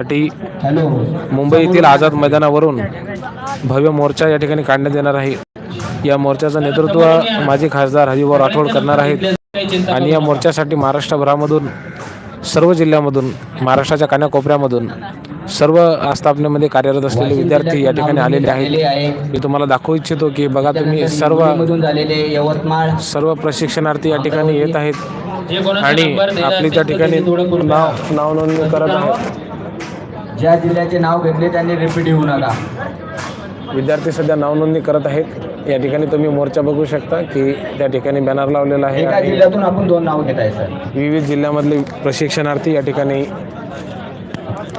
साठी हॅलो. मुंबईतील आझाद मैदानावरून भव्य मोर्चा या ठिकाणी काढण्यात येणार आहे. या मोर्चाचं नेतृत्व माजी खासदार हरिभाऊ राठोड करणार आहेत. आणि या मोर्चासाठी महाराष्ट्रभरामधून सर्व जिल्ह्यामधून महाराष्ट्राच्या कानाकोपऱ्यामधून सर्व आस्थापनेमध्ये कार्यरत असलेले विद्यार्थी या ठिकाणी आलेले आहेत. मी तुम्हाला दाखवू इच्छितो की बघा तुम्ही सर्व सर्व प्रशिक्षणार्थी या ठिकाणी येत आहेत. आणि आपली त्या ठिकाणी नाव नाव नोंदणी करत आहेत. ज्या जिल्ह्याचे नाव घेतले त्यांनी रिपीट येऊ नका. विद्यार्थी सध्या नाव नोंदणी करत आहेत. या ठिकाणी तुम्ही मोर्चा बघू शकता की त्या ठिकाणी बॅनर लावलेला आहे एका आणि जिल्ह्यातून आपण दोन नाव घेत आहे सर. विविध जिल्ह्यामधले प्रशिक्षणार्थी या ठिकाणी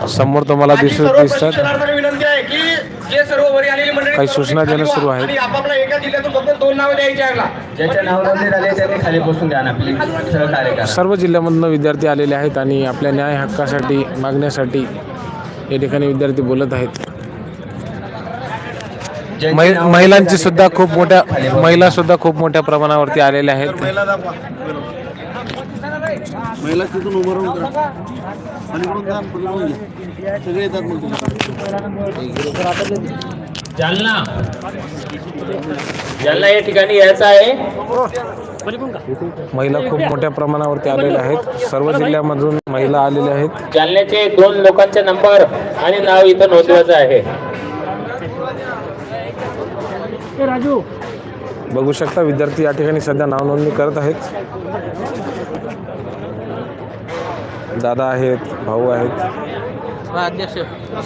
समोर तुम्हाला दिसत सर्व दिसतात. प्रशिक्षणार्थींना विनंती आहे की जे सर्व वरी आलेली मंडळी काही सूचना देणं सुरू आहेत. आणि आपापल्या एका जिल्ह्यातून फक्त दोन नावे द्यायची आहे. ज्याचे नाव नोंदणी झाले त्यांनी खाली बसून द्या ना प्लीज सहकार्य करा सर्व जिल्ह्यामधनं विद्यार्थी आलेले आहेत आणि आपल्या न्याय हक्कासाठी मागण्यासाठी या ठिकाणी विद्यार्थी बोलत आहेत. महिलांची सुद्धा खूप मोठ्या महिला सुद्धा खूप मोठ्या प्रमाणावरती आलेल्या आहेत. महिला तिथून उभं राहून सगळे येतात मग जालना. जालना या ठिकाणी यायचं आहे. महिला खूप मोठ्या प्रमाणावरती आलेल्या आहेत. सर्व जिल्ह्यामधून महिला आलेल्या आहेत. जालन्याचे दोन लोकांचे नंबर आणि नाव इथं नोंदवायचं आहे. बघू शकता विद्यार्थी या ठिकाणी सध्या नाव नोंदणी करत आहेत. दादा आहेत भाऊ आहेत.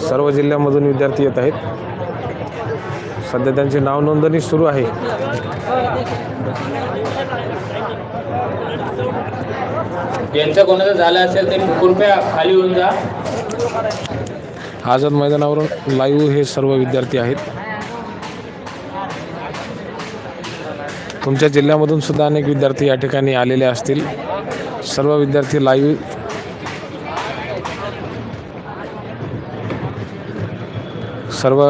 सर्व जिल्ह्यामधून विद्यार्थी येत आहेत. सध्या त्यांची नाव नोंदणी सुरू आहे. ज्यांचं कोणाचं झालं असेल ते कृपया खाली होऊन जा. आझाद मैदानावरून लाईव्ह हे सर्व विद्यार्थी आहेत. तुमच्या जिल्ह्यामधून सुद्धा अनेक विद्यार्थी या ठिकाणी आलेले असतील. सर्व विद्यार्थी लाईव्ह. सर्व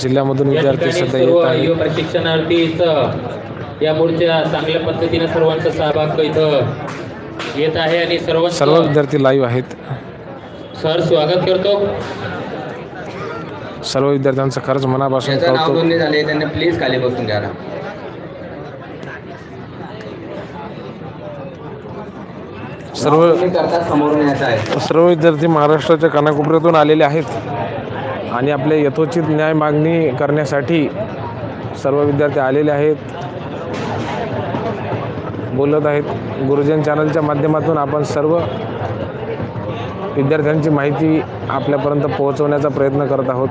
जिल्ह्यामधून विद्यार्थी सध्या येत आहेत. युवा प्रशिक्षणार्थी इथं या मोर्चा चांगल्या पद्धतीने सर्वांचा सहभाग इथं येत आहे आणि सर्व सर्व विद्यार्थी लाईव्ह आहेत. सर स्वागत करतो. सर्व विद्यार्थ्यांचं खरंच मनापासून ज्याचं नाव कौतुक. नोंदणी झाले त्यांनी प्लीज खाली बसून ना. सर्व करता समोरून यायचं आहे. सर्व विद्यार्थी महाराष्ट्राच्या कानाकोपऱ्यातून आलेले आहेत. आणि आपले यथोचित न्याय मागणी करण्यासाठी सर्व विद्यार्थी आलेले आहेत. बोलत आहेत. गुरुजन चॅनलच्या माध्यमातून आपण सर्व विद्यार्थ्यांची माहिती आपल्यापर्यंत पोहोचवण्याचा प्रयत्न करत आहोत.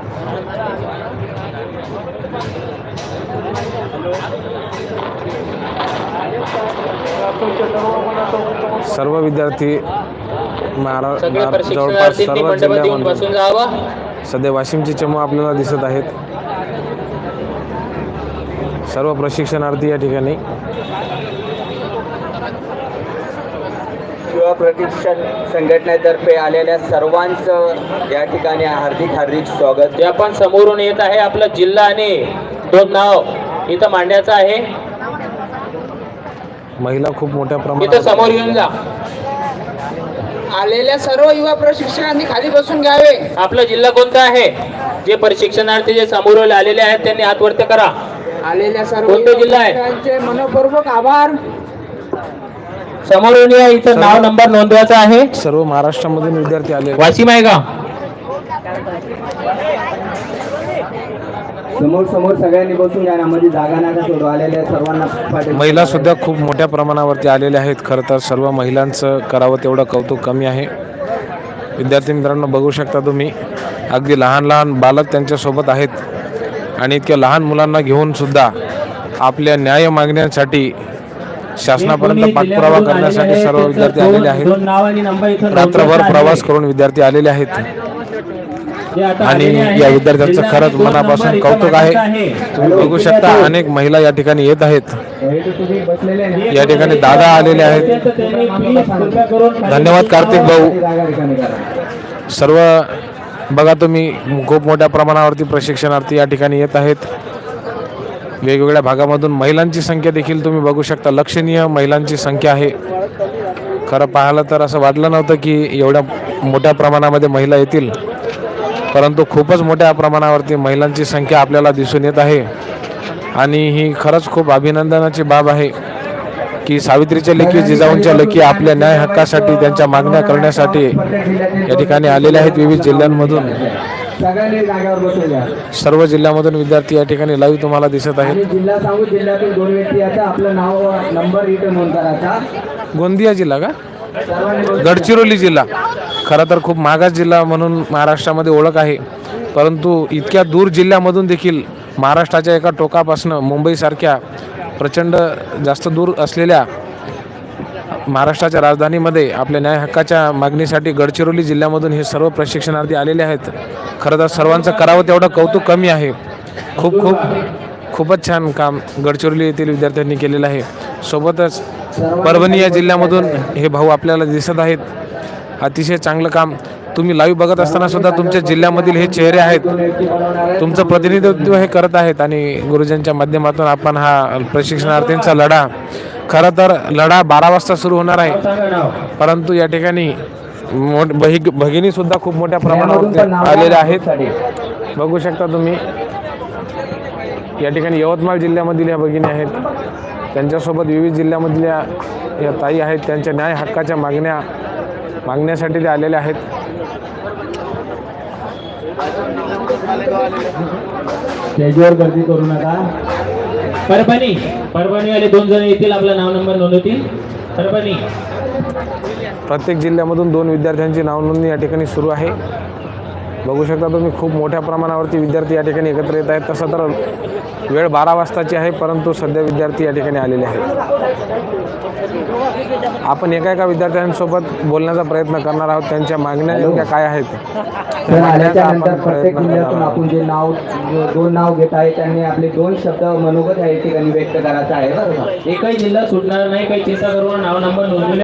सर्व विद्यार्थी जवळपास सर्व जावं. सध्या वाशिमची चमू आपल्याला दिसत आहेत. सर्व प्रशिक्षणार्थी या ठिकाणी. युवा प्रशिक्षण संघटनेतर्फे आलेल्या सर्वांचं या ठिकाणी हार्दिक हार्दिक स्वागत. ते आपण समोरून येत आहे आपला जिल्हा आणि दोन नाव इथं मांडायचं आहे. महिला खूप मोठ्या इथं प्रमाणात समोर येऊन जा. आलेल्या सर्व युवा प्रशिक्षकांनी खाली बसून घ्यावे. आपला जिल्हा कोणता आहे? जे प्रशिक्षणार्थी जे समोर आलेले आहेत त्यांनी हात वरती करा. आलेल्या सर्व कोणता जिल्हा आहे? मनपूर्वक आभार. समोरून या इथं नाव नंबर नोंदवायचा आहे. सर्व महाराष्ट्रामधून विद्यार्थी आले वाशिम आहे का? समोर समोर सगळ्यांनी बसून घ्या ना मध्ये जागा नका सोडू आलेल्या सर्वांना महिला सुद्धा खूप मोठ्या प्रमाणावरती आलेल्या आहेत. खरं तर सर्व महिलांचं करावं तेवढं कौतुक कमी आहे. विद्यार्थी मित्रांनो बघू शकता तुम्ही. अगदी लहान लहान बालक त्यांच्यासोबत आहेत. आणि इतक्या लहान मुलांना घेऊन सुद्धा आपल्या न्याय मागण्यांसाठी शासनापर्यंत पाठपुरावा करण्यासाठी सर्व विद्यार्थी आलेले आहेत. रात्रभर प्रवास करून विद्यार्थी आलेले आहेत. आणि या विद्यार्थ्यांचं खरंच मनापासून कौतुक आहे. तुम्ही बघू शकता अनेक महिला या ठिकाणी येत आहेत? या ठिकाणी दादा आलेले आहेत. धन्यवाद कार्तिक भाऊ. सर्व बघा तुम्ही खूप मोठ्या प्रमाणावरती प्रशिक्षणार्थी या ठिकाणी येत आहेत. वेगवेगळ्या भागामधून महिलांची संख्या देखील तुम्ही बघू शकता. लक्षणीय महिलांची संख्या आहे. खरं पाहायला तर असं वाटलं नव्हतं की एवढ्या मोठ्या प्रमाणामध्ये महिला येतील. परंतु खूपच मोठ्या प्रमाणावरती महिलांची संख्या आपल्याला दिसून येत आहे. आणि ही खरंच खूप अभिनंदनाची बाब आहे की सावित्रीच्या लेखी जिजाऊंच्या लेखी आपल्या न्याय हक्कासाठी त्यांच्या मागण्या करण्यासाठी या ठिकाणी आलेल्या आहेत विविध जिल्ह्यांमधून. सगळ्यांनी जागेवर बसून घ्या. सर्व जिल्ह्यामधून विद्यार्थी या ठिकाणी लाईव्ह तुम्हाला दिसत आहेत. आणि जिल्हा सांगू जिल्ह्यातील दोन व्यक्ती आता आपलं नाव नंबर इथे नोंद करायचा गोंदिया जिल्हा का? सर्वांनी बसून गडचिरोली जिल्हा. खरं तर खूप मागास जिल्हा म्हणून महाराष्ट्रामध्ये ओळख आहे. परंतु इतक्या दूर जिल्ह्यामधून देखील महाराष्ट्राच्या एका टोकापासनं मुंबईसारख्या प्रचंड जास्त दूर असलेल्या महाराष्ट्राच्या राजधानीमध्ये आपल्या न्याय हक्काच्या मागणीसाठी गडचिरोली जिल्ह्यामधून हे सर्व प्रशिक्षणार्थी आलेले आहेत. खरं तर सर्वांचं करावं तेवढं कौतुक कमी आहे. खूप खूप खूपच छान काम गडचिरोली येथील विद्यार्थ्यांनी केलेलं आहे. सोबतच परभणी या जिल्ह्यामधून हे भाऊ आपल्याला दिसत आहेत. अतिशय चांगलं काम. तुम्ही लाईव्ह बघत असताना सुद्धा तुमच्या जिल्ह्यामधील हे चेहरे आहेत. तुमचं प्रतिनिधित्व हे करत आहेत आणि गुरुजींच्या माध्यमातून आपण हा प्रशिक्षणार्थींचा लढा. खरं तर लढा बारा वाजता सुरू होणार आहे. परंतु या ठिकाणी मोठ बहि भगिनी सुद्धा खूप मोठ्या प्रमाणावर आलेल्या आहेत. बघू शकता तुम्ही. या ठिकाणी यवतमाळ जिल्ह्यामधील या भगिनी आहेत. त्यांच्यासोबत विविध जिल्ह्यामधल्या या ताई आहेत. त्यांच्या न्याय हक्काच्या मागण्या मागण्यासाठी ते आलेल्या आहेत. स्टेजवर गर्दी करू नका. परभणी परभणीवाले दोन जण येतील. आपलं नाव नंबर नोंदवतील. परभणी प्रत्येक जिल्ह्यामधून दोन विद्यार्थ्यांची नावनोंदणी या ठिकाणी सुरू आहे. बघू शकता तुम्ही खूप मोठ्या प्रमाणावरती विद्यार्थी या ठिकाणी एकत्र येत आहेत. तसं तर वेळ बारा वाजताची आहे परंतु सध्या विद्यार्थी या ठिकाणी आलेले आहेत. आपण एका एका विद्यार्थ्यांसोबत बोलण्याचा प्रयत्न करणार आहोत. त्यांच्या मागण्या नेमक्या काय आहेत? आपण प्रत्येक जिल्ह्यातून जे नाव दोन नाव घेत आहे त्यांनी आपले दोन शब्द मनोगत या ठिकाणी व्यक्त करायचं आहे एकही जिल्हा सुटणार नाही काही चिंता करू नका. नाव नंबर नोंदवले